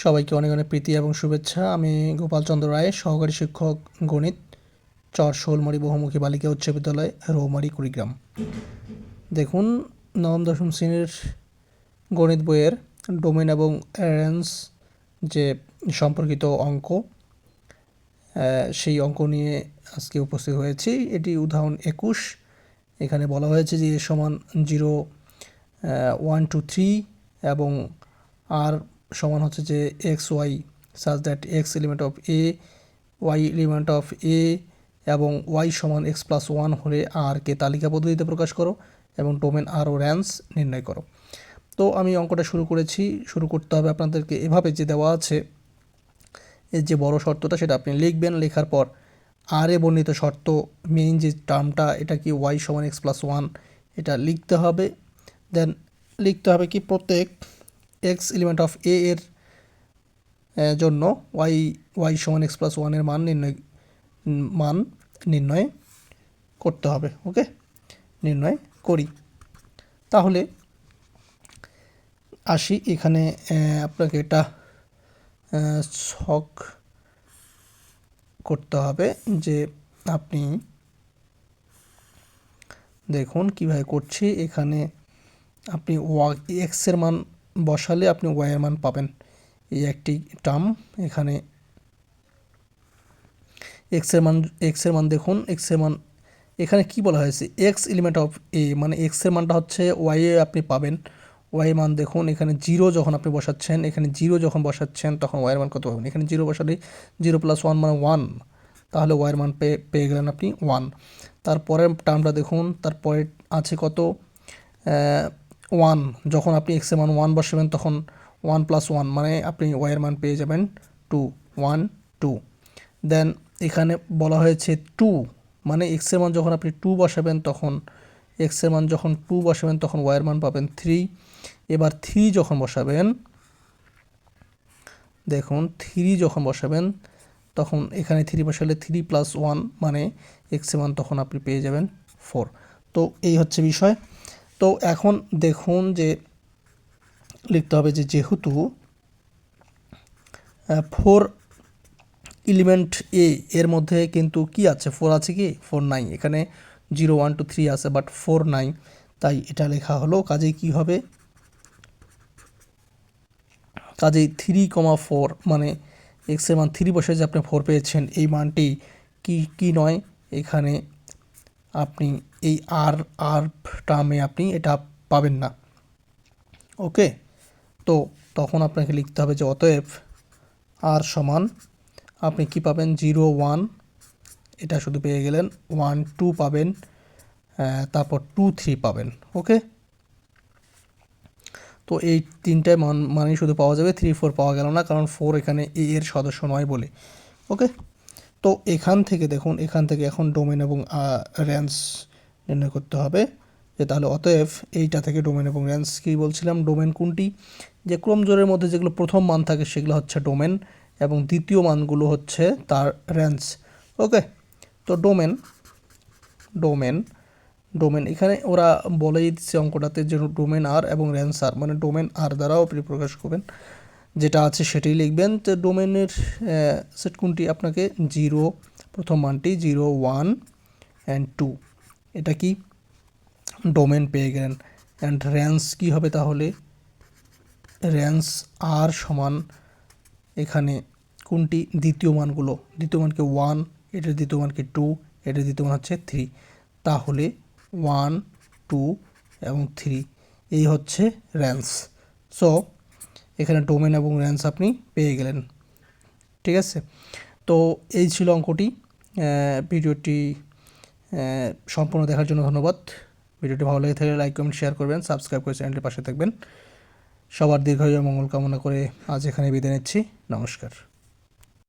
সবাইকে অনেক অনেক প্রীতি এবং শুভেচ্ছা। আমি গোপালচন্দ্র রায়, সহকারী শিক্ষক গণিত, চর শোলমারি বহুমুখী বালিকা উচ্চ বিদ্যালয়, রৌমারি, কুড়িগ্রাম। দেখুন, নবম, দশম শ্রেণির গণিত বইয়ের ডোমেন এবং অ্যারেন্স যে সম্পর্কিত অঙ্ক সেই অঙ্ক নিয়ে আজকে উপস্থিত হয়েছি। এটি উদাহরণ একুশ। এখানে বলা হয়েছে যে সমান জিরো ওয়ান, টু, থ্রি এবং আর সমান হচ্ছে যে X Y such that X element of A Y element of A এবং ওয়াই সমান এক্স প্লাস ওয়ান হলে আর কে তালিকা পদ্ধতিতে প্রকাশ করো এবং ডোমেন আর ও র্যান্স নির্ণয় করো। তো আমি অঙ্কটা শুরু করেছি, শুরু করতে হবে আপনাদেরকে এভাবে যে দেওয়া আছে এর যে বড় শর্তটা সেটা আপনি লিখবেন, লেখার পর আর এ বর্ণিত শর্ত মেইন যে টার্মটা এটা কি ওয়াই সমান এক্স প্লাস ওয়ান এটা লিখতে হবে। দেন লিখতে হবে কি প্রত্যেক এক্স এলিমেন্ট অফ এ এর জন্য ওয়াই ওয়াই সমান এক্স প্লাস ওয়ানের মান নির্ণয় মান নির্ণয় করতে হবে ওকে নির্ণয় করি। তাহলে আসি এখানে আপনাকে এটা ছক করতে হবে যে আপনি দেখুন কীভাবে করছি। এখানে আপনি ওয়া এক্সের মান বসালে আপনি ওয়াইয়ের মান পাবেন। এই একটি টার্ম এখানে এক্সের মান এক্সের মান দেখুন এক্সের মান, এখানে কি বলা হয়েছে? এক্স এলিমেন্ট অফ এ মানে এক্সের মানটা হচ্ছে ওয়াইয়ে আপনি পাবেন। ওয়াই মান দেখুন, এখানে জিরো যখন আপনি বসাচ্ছেন, এখানে জিরো যখন বসাচ্ছেন, তখন ওয়াইয়ের মান কত পাবেন? এখানে জিরো বসালে জিরো প্লাস ওয়ান মানে ওয়ান তাহলে ওয়াইয়ের মান পেয়ে পেয়ে গেলেন আপনি ওয়ান তারপরের টার্মটা দেখুন, তারপরে আছে কত? ওয়ান যখন আপনি এক্সের মান ওয়ান বসাবেন, তখন ওয়ান প্লাস ওয়ান মানে আপনি ওয়াইয়ের মান পেয়ে যাবেন টু ওয়ান টু দেন এখানে বলা হয়েছে টু মানে এক্সের মান যখন আপনি টু বসাবেন, তখন এক্সের মান যখন টু বসাবেন, তখন ওয়াইয়ের মান পাবেন থ্রি এবার থ্রি যখন বসাবেন, দেখুন থ্রি যখন বসাবেন, তখন এখানে থ্রি বসালে থ্রি প্লাস ওয়ান মানে এক্সের মান তখন আপনি পেয়ে যাবেন ফোর তো এই হচ্ছে বিষয়। তো এখন দেখুন যে লিখতে হবে যে যেহেতু ফোর এলিমেন্ট এ এর মধ্যে কিন্তু কি আছে? ফোর আছে কি? ফোর নাই এখানে জিরো ওয়ান টু থ্রি আছে বাট ফোর নাই তাই এটা লেখা হলো কাজেই কি হবে? কাজেই থ্রি কমা ফোর মানে এক্সের মান থ্রি বসে যে আপনি ফোর পেয়েছেন, এই মানটি কি কি নয়? এখানে আপনি এই আর আর টার্মে আপনি এটা পাবেন না। ওকে তো তখন আপনাকে লিখতে হবে যে অতএব আর সমান, আপনি কি পাবেন? জিরো ওয়ান এটা শুধু পেয়ে গেলেন। ওয়ান টু পাবেন। তারপর টু থ্রি পাবেন। ওকে তো এই তিনটায় মান, মানেই শুধু পাওয়া যাবে। থ্রি ফোর পাওয়া গেল না, কারণ ফোর এখানে এ এর সদস্য নয় বলে। ওকে তো এখান থেকে দেখুন, এখান থেকে এখন ডোমেন এবং র্যান্স নির্ণয় করতে হবে। যে তাহলে অতএব এইটা থেকে ডোমেন এবং র্যান্স কী বলছিলাম? ডোমেন কোনটি? যে ক্রমজোরের মধ্যে যেগুলো প্রথম মান থাকে সেগুলো হচ্ছে ডোমেন এবং দ্বিতীয় মানগুলো হচ্ছে তার র্যান্স ওকে তো ডোমেন ডোমেন ডোমেন এখানে ওরা বলেই দিচ্ছে অঙ্কটাতে যে ডোমেন আর এবং র্যান্স আর মানে ডোমেন আর দ্বারাও আপনি প্রকাশ করবেন। যেটা আছে সেটাই লিখবেন। তো ডোমেনের সেট কোনটি? আপনাকে জিরো প্রথম মানটি জিরো ওয়ান অ্যান্ড টু এটা কি? ডোমেন পেয়ে গেলেন। অ্যান্ড র্যান্স কী হবে তাহলে? র্যান্স আর সমান এখানে কোনটি? দ্বিতীয় মানগুলো। দ্বিতীয় মানকে ওয়ান এটার দ্বিতীয় মানকে টু এটার দ্বিতীয় মান হচ্ছে থ্রি তাহলে ওয়ান টু এবং থ্রি এই হচ্ছে র্যান্স সো এখানে ডোমেন এবং র্যান্স আপনি পেয়ে গেলেন। ঠিক আছে? তো এই ছিল অঙ্কটি। ভিডিওটি সম্পূর্ণ দেখার জন্য ধন্যবাদ। ভিডিওটি ভালো লেগে থাকলে লাইক কমেন্ট শেয়ার করবেন সাবস্ক্রাইব করে চ্যানেলটির পাশে থাকবেন। সবার দীর্ঘ মঙ্গল কামনা করে আজ এখানে বিদায় নিচ্ছি। নমস্কার।